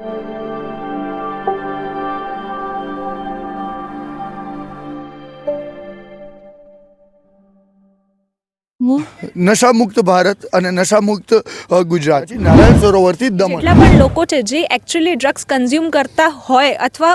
Thank you. નશામુક્ત Bharat અને નશામુક્ત ગુજરાત. નારાયણ સરોવરથી દમણ. એટલા પણ લોકો છે જે એકચ્યુઅલી ડ્રગ્સ કન્ઝ્યુમ કરતા હોય અથવા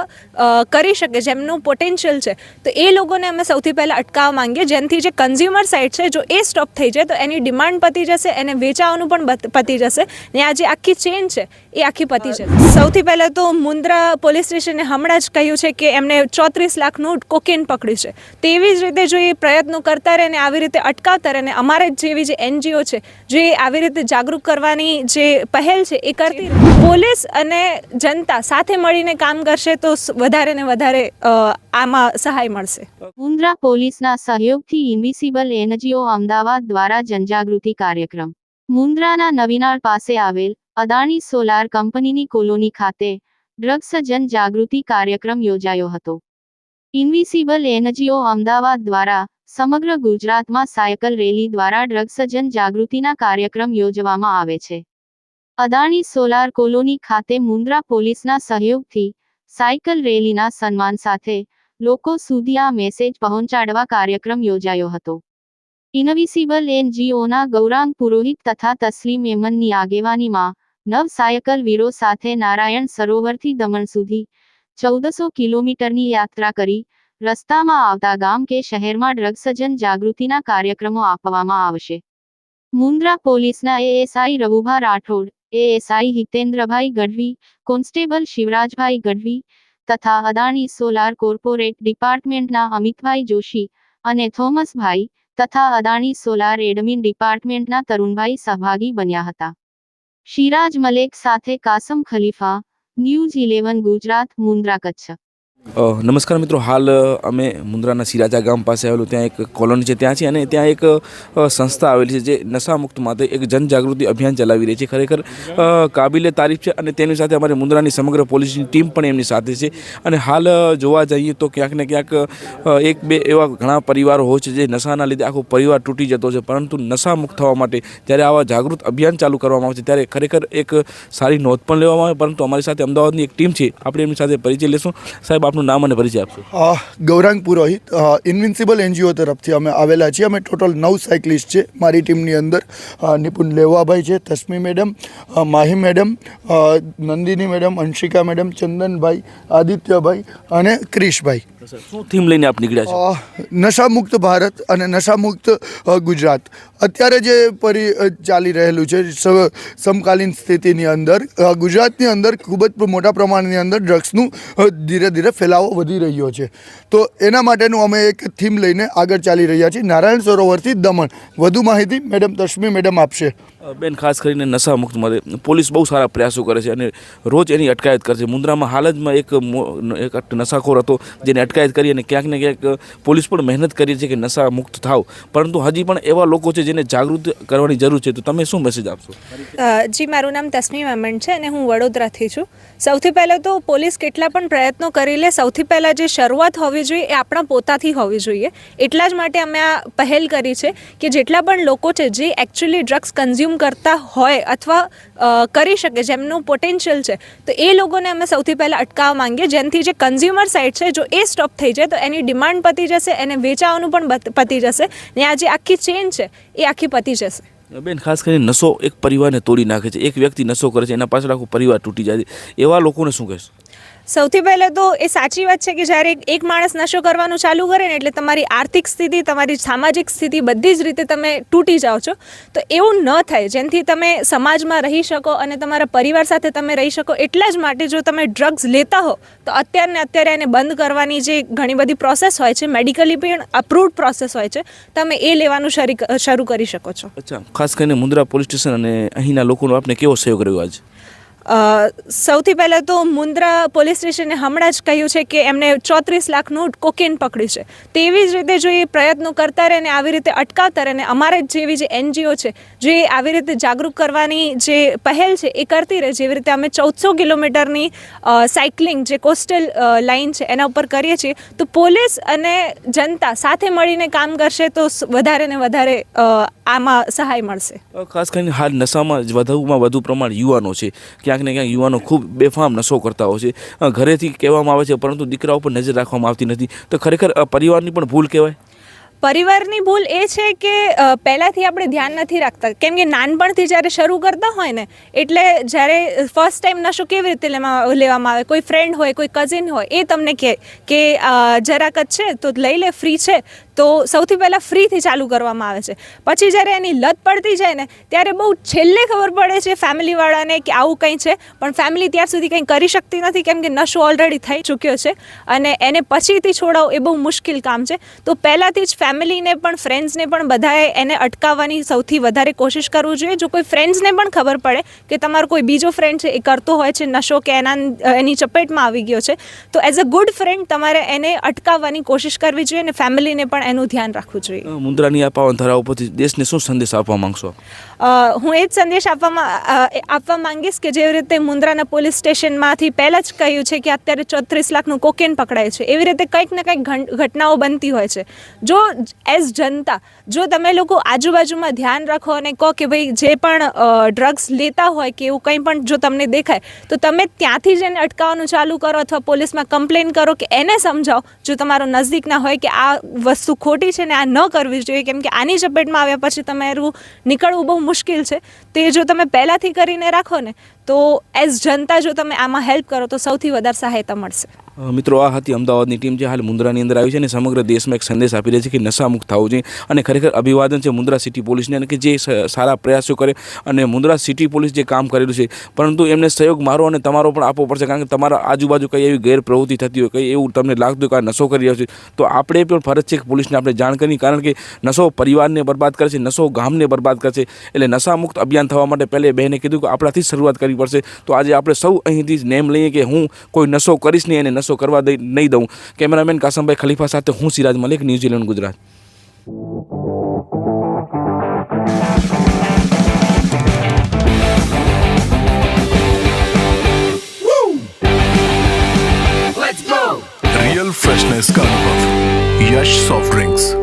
કરી શકે જેમનું પોટેન્શિયલ છે તો એ લોકોને અમે સૌથી પહેલાં અટકાવવા માંગીએ. જેનાથી જે કન્ઝ્યુમર સાઇડ છે જો એ સ્ટોપ થઈ જાય તો એની ડિમાન્ડ પતી જશે એને વેચાવાનું પણ પતી જશે. ને આ જે આખી ચેન છે એ આખી પતી જશે. સૌથી પહેલાં તો મુન્દ્રા પોલીસ સ્ટેશને હમણાં જ કહ્યું છે કે એમને ચોત્રીસ લાખનું કોકેન પકડ્યું છે. તેવી જ રીતે જો એ પ્રયત્નો કરતા રહે ને આવી રીતે અટકાવતા રહે ને અમારે જ જેવી જે એનજીઓ છે, જે આવી રીતે જાગૃત કરવાની જે પહેલ છે, એ કરતી પોલીસ અને જનતા સાથે મળીને કામ કરશે તો વધારે ને વધારે આમાં સહાય મળશે. મુન્દ્રા પોલીસના સહયોગથી ઇન્વિસિબલ એનજીઓ અમદાવાદ દ્વારા જનજાગૃતિ કાર્યક્રમ. મુન્દ્રાના નવીનાળ પાસે આવેલ અદાણી સોલાર કંપનીની કોલોની ખાતે ડ્રગ્સ જનજાગૃતિ કાર્યક્રમ યોજાયો હતો. ઇન્વિસિબલ એનજીઓ અમદાવાદ દ્વારા સમગ્ર ગુજરાતમાં સાયકલ રેલી દ્વારા ડ્રગ્સ જનજાગૃતિના કાર્યક્રમ યોજવામાં આવે છે. અદાણી સોલાર કોલોની ખાતે મુન્દ્રા પોલીસના સહયોગથી સાયકલ રેલીના સન્માન સાથે લોકો સુધી આ મેસેજ પહોંચાડવા કાર્યક્રમ યોજાયો હતો. ઇનવિસિબલ એનજીઓના ગૌરાંગ પુરોહિત તથા તસ્લીમ એમનની આગેવાનીમાં નવ સાયકલ વીરો સાથે નારાયણ સરોવરથી દમણ સુધી ચૌદસો કિલોમીટરની યાત્રા કરી રસ્તામાં આવતા ગામ કે શહેરમાં ડ્રગ્સજન જાગૃતિના કાર્યક્રમો આપવામાં આવશે. મુન્દ્રા પોલીસના ASI Raghubha Rathod, ASI Hitendrabhai Gadhvi, constable Shivrajbhai Gadhvi તથા અદાણી સોલાર કોર્પોરેટ ડિપાર્ટમેન્ટના અમિતભાઈ જોશી અને થોમસભાઈ તથા અદાણી સોલાર એડમિન ડિપાર્ટમેન્ટના તરુણભાઈ સહભાગી બન્યા હતા. શિરાજ મલેક સાથે કાસમ ખલીફા, ન્યૂઝ ઇલેવન ગુજરાત, મુન્દ્રા કચ્છ. નમસ્કાર મિત્રો. હાલ અમે મુન્દ્રાના સિરાજા ગામ પાસે આવેલું. ત્યાં એક કોલોની છે, ત્યાં છે અને ત્યાં એક સંસ્થા આવેલી છે, જે નશામુક્ત માટે એક જનજાગૃતિ અભિયાન ચલાવી રહી છે. ખરેખર કાબિલે તારીફ છે અને તેની સાથે અમારી મુન્દ્રાની સમગ્ર પોલીસની ટીમ પણ એમની સાથે છે. અને હાલ જોવા જઈએ તો ક્યાંક ને ક્યાંક એક બે એવા ઘણા પરિવારો હોય છે, જે નશાના લીધે આખો પરિવાર તૂટી જતો છે. પરંતુ નશામુક્ત થવા માટે જ્યારે આવા જાગૃત અભિયાન ચાલુ કરવામાં આવે છે, ત્યારે ખરેખર એક સારી નોંધ પણ લેવામાં આવે. પરંતુ અમારી સાથે અમદાવાદની એક ટીમ છે. આપણે એમની સાથે પરિચય લેશું સાહેબ આપનું નામ અને પરિચય આપશો. ગૌરાંગ પુરોહિત ઇન્વિન્સિબલ એનજીઓ તરફથી અમે આવેલા છીએ. અમે ટોટલ નવ સાયકલિસ્ટ છે મારી ટીમની અંદર. નિપુણ લેવાભાઈ છે, Tasmi madam Mahi madam Nandini madam Anshika madam Chandanbhai, Adityabhai અને ક્રિશભાઈ. શું થીમ લઈને આપ નીકળ્યા છો? નશામુક્ત ભારત અને નશામુક્ત ગુજરાત. અત્યારે જે પરી ચાલી રહેલું છે સમકાલીન સ્થિતિની અંદર ગુજરાતની અંદર ખૂબ જ મોટા પ્રમાણની અંદર ડ્રગ્સનું ધીરે ધીરે ફેલાવો વધી રહ્યો છે. તો એના માટેનું અમે એક થીમ લઈને આગળ ચાલી રહ્યા છીએ. નારાયણ સરોવરથી દમણ. વધુ માહિતી મેડમ તશ્મી મેડમ આપશે. બેન, ખાસ કરીને નશા મુક્ત માટે પોલીસ બહુ સારા પ્રયાસો કરે છે અને રોજ એની અટકાયત કરે છે. મુન્દ્રામાં હાલ જ એક એક નશાખોર હતો જેને અટકાયત કરી અને ક્યાંક ને ક્યાંક પોલીસ પણ મહેનત કરી છે કે નશા મુક્ત થાવ. પરંતુ હજી પણ એવા લોકો છે જેને જાગૃત કરવાની જરૂર છે. તો તમે શું મેસેજ આપશો? જી, મારું નામ તસ્મીમ અમન છે અને હું વડોદરાથી છું. સૌથી પહેલાં તો પોલીસ કેટલા પણ પ્રયત્નો કરી લે, સૌથી પહેલાં જે શરૂઆત હોવી જોઈએ એ આપણા પોતાથી હોવી જોઈએ. એટલા જ માટે અમે આ પહેલ કરી છે કે જેટલા પણ લોકો છે જે એકચ્યુઅલી ડ્રગ્સ કન્ઝ્યુમ કરતા હોય અથવા કરી શકે, જેમનું પોટેન્શિયલ છે, તો એ લોકોને અમે સૌથી પહેલાં અટકાવવા માંગીએ. જેનાથી જે કન્ઝ્યુમર સાઇડ છે, જો એ સ્ટોપ થઈ જાય, તો એની ડિમાન્ડ પતી જશે, એને વેચાવાનું પણ પતી જશે, ને આ જે આખી ચેન છે, એ આખી પતી જશે. બેન, ખાસ કરીને નશો એક પરિવારને તોડી નાખે છે. એક વ્યક્તિ નશો કરે છે, એના પાછળ આખું પરિવાર તૂટી જાય છે. એવા લોકોને શું કહેશો? સૌથી પહેલાં તો એ સાચી વાત છે કે જ્યારે એક- માણસ નશો કરવાનું ચાલુ કરે ને એટલે તમારી આર્થિક સ્થિતિ, તમારી સામાજિક સ્થિતિ બધી જ રીતે તમે તૂટી જાઓ છો, તો એવું ન થાય. જેનાથી તમે સમાજમાં રહી શકો અને તમારા પરિવાર સાથે તમે રહી શકો એટલા જ માટે જો તમે ડ્રગ્સ લેતા હો, તો અત્યારને અત્યારે એને બંધ કરવાની જે ઘણી બધી પ્રોસેસ હોય છે મેડિકલી પણ અપ્રૂવડ પ્રોસેસ હોય છે, તમે એ લેવાનું શરી કરી શકો છો. અચ્છા, ખાસ કરીને મુન્દ્રા પોલીસ સ્ટેશન અને અહીંના લોકોનો આપને કેવો સહયોગ રહ્યો આજે? સૌથી પહેલાં તો મુન્દ્રા પોલીસ સ્ટેશને હમણાં જ કહ્યું છે કે એમને ચોત્રીસ લાખનું કોકેન પકડ્યું છે. તેવી જ રીતે જો એ પ્રયત્નો કરતા રહે ને આવી રીતે અટકાવતા રહે ને અમારે જેવી જે એનજીઓ છે, જે આવી રીતે જાગૃત કરવાની જે પહેલ છે એ કરતી રહે, જેવી રીતે અમે ચૌદસો કિલોમીટરની સાયકલિંગ જે કોસ્ટલ લાઇન છે એના ઉપર કરીએ છીએ, તો પોલીસ અને જનતા સાથે મળીને કામ કરશે તો વધારે ને વધારે આમાં સહાય મળશે. ખાસ કરીને હાલ નશામાં જ વધુમાં વધુ પ્રમાણ યુવાનો છે. ક્યાંક ને ક્યાંક યુવાનો ખૂબ બેફામ નશો કરતા હોય છે. ઘરેથી કહેવામાં આવે છે, પરંતુ દીકરાઓ પર નજર રાખવામાં આવતી નથી. તો ખરેખર પરિવારની પણ ભૂલ કહેવાય? પરિવારની ભૂલ એ છે કે પહેલાંથી આપણે ધ્યાન નથી રાખતા. કેમ કે નાનપણથી જ્યારે શરૂ કરતા હોય ને, એટલે જ્યારે ફર્સ્ટ ટાઈમ નશો કેવી રીતે લેવા- લેવામાં આવે? કોઈ ફ્રેન્ડ હોય, કોઈ કઝિન હોય, એ તમને કહે કે જરાક જ છે, તો લઈ લે ફ્રી છે, તો સૌથી પહેલાં ફ્રીથી ચાલુ કરવામાં આવે છે. પછી જ્યારે એની લત પડતી જાય ને, ત્યારે બહુ છેલ્લે ખબર પડે છે ફેમિલીવાળાને કે આવું કંઈ છે, પણ ફેમિલી ત્યાં સુધી કંઈ કરી શકતી નથી, કેમ કે નશો ઓલરેડી થઈ ચૂક્યો છે. અને એને પછીથી છોડાવો એ બહુ મુશ્કેલ કામ છે. તો પહેલાંથી જ ફેમિલીને પણ ફ્રેન્ડ્સને પણ બધાએ એને અટકાવવાની સૌથી વધારે કોશિશ કરવું જોઈએ. જો કોઈ ફ્રેન્ડ્સને પણ ખબર પડે કે તમારો કોઈ બીજો ફ્રેન્ડ છે એ કરતો હોય છે નશો કે એના એની ચપેટમાં આવી ગયો છે તો એઝ અ ગુડ ફ્રેન્ડ તમારે એને અટકાવવાની કોશિશ કરવી જોઈએ અને ફેમિલીને પણ એનું ધ્યાન રાખવું જોઈએ. મુદ્રાની આ પાવન ધરા ઉપરથી દેશને શું સંદેશ આપવા માંગશો? હું એ જ સંદેશ આપવામાં આપવા માંગીશ કે જેવી રીતે મુન્દ્રાના પોલીસ સ્ટેશનમાંથી પહેલાં જ કહ્યું છે કે અત્યારે ચોત્રીસ લાખનું કોકેન પકડાય છે એવી રીતે કંઈક ને કંઈક ઘટનાઓ બનતી હોય છે. જો એઝ જનતા, જો તમે લોકો આજુબાજુમાં ધ્યાન રાખો અને કહો કે ભાઈ જે પણ ડ્રગ્સ લેતા હોય કે એવું કંઈ પણ જો તમને દેખાય, તો તમે ત્યાંથી જ એને અટકાવવાનું ચાલુ કરો અથવા પોલીસમાં કમ્પ્લેન કરો કે એને સમજાવો, જો તમારો નજદીકના હોય કે આ વસ્તુ ખોટી છે ને આ ન કરવી જોઈએ, કેમ કે આની ચપેટમાં આવ્યા પછી તમારું નીકળવું બહુ મુશ્કેલ છે, તે જો તમે પહેલાંથી કરીને રાખો ને તો એઝ જનતા જો તમે આમાં હેલ્પ કરો તો સૌથી વધારે સહાયતા મળશે. મિત્રો, આ હતી અમદાવાદની ટીમ જે હાલ મુન્દ્રાની અંદર આવી છે અને સમગ્ર દેશમાં એક સંદેશ આપી રહી છે કે નશા મુક્ત થવું જોઈએ અને ખરેખર અભિવાદન છે મુન્દ્રા સિટી પોલીસને અને કે જે સારા પ્રયાસો કરે અને મુન્દ્રા સિટી પોલીસ જે કામ કરેલું છે, પરંતુ એમને સહયોગ મારો અને તમારો પણ આપવો પડશે કારણ કે તમારા આજુબાજુ કંઈ એવી ગેરપ્રવૃત્તિ થતી હોય, કંઈ એવું તમને લાગતું કે આ નશો કરી રહ્યો છે, તો આપણે પણ ફરજ છે કે પોલીસને આપણે જાણ કરી કારણ કે નશો પરિવારને બરબાદ કરે છે નશો ગામને બરબાદ કરે છે એટલે નશા મુક્ત અભિયાન થવા માટે પહેલે બહેને કીધું કે આપણાથી શરૂઆત શરૂઆત કરવી પડશે તો આજે આપણે સૌ અહીંથી જ નેમ લઈએ કે હું કોઈ નશો કરીશ નહીં અને નશો કરવા દઈ નહીં દઉં કેમેરામેન કાસમભાઈ ખલીફા સાથે હું Siraj Malik New Zealand Gujarat real freshness का अनुभव यश सॉफ्ट ड्रिंक्स